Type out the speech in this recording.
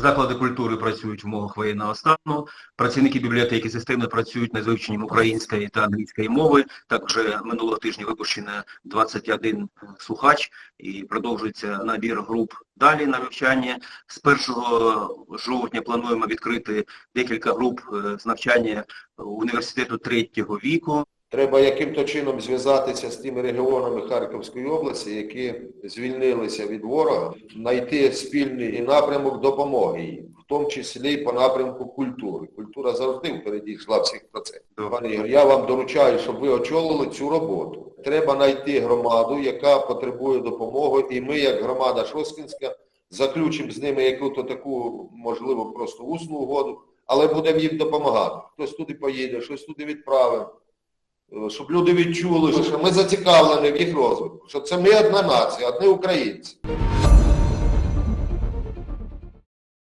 Заклади культури працюють в умовах воєнного стану. Працівники бібліотеки системно працюють над вивченням української та англійської мови. Також минулого тижня випущено 21 слухач і продовжується набір груп далі на вивчання. З 1 жовтня плануємо відкрити декілька груп е, з навчання університету третього віку. Треба яким-то чином зв'язатися з тими регіонами Харківської області, які звільнилися від ворога, знайти спільний напрямок допомоги їм, в тому числі по напрямку культури. Культура завжди впереді йшла всіх процесів. Пане Ігор, я вам доручаю, щоб ви очолили цю роботу. Треба знайти громаду, яка потребує допомоги, і ми, як громада Шоскінська, заключимо з ними якусь таку, можливо, просто усну угоду, але будемо їм допомагати. Хтось туди поїде, щось туди відправимо. Е, щоб люди відчули, що ми зацікавлені в їх розвитку, що це ми одна нація, одні українці.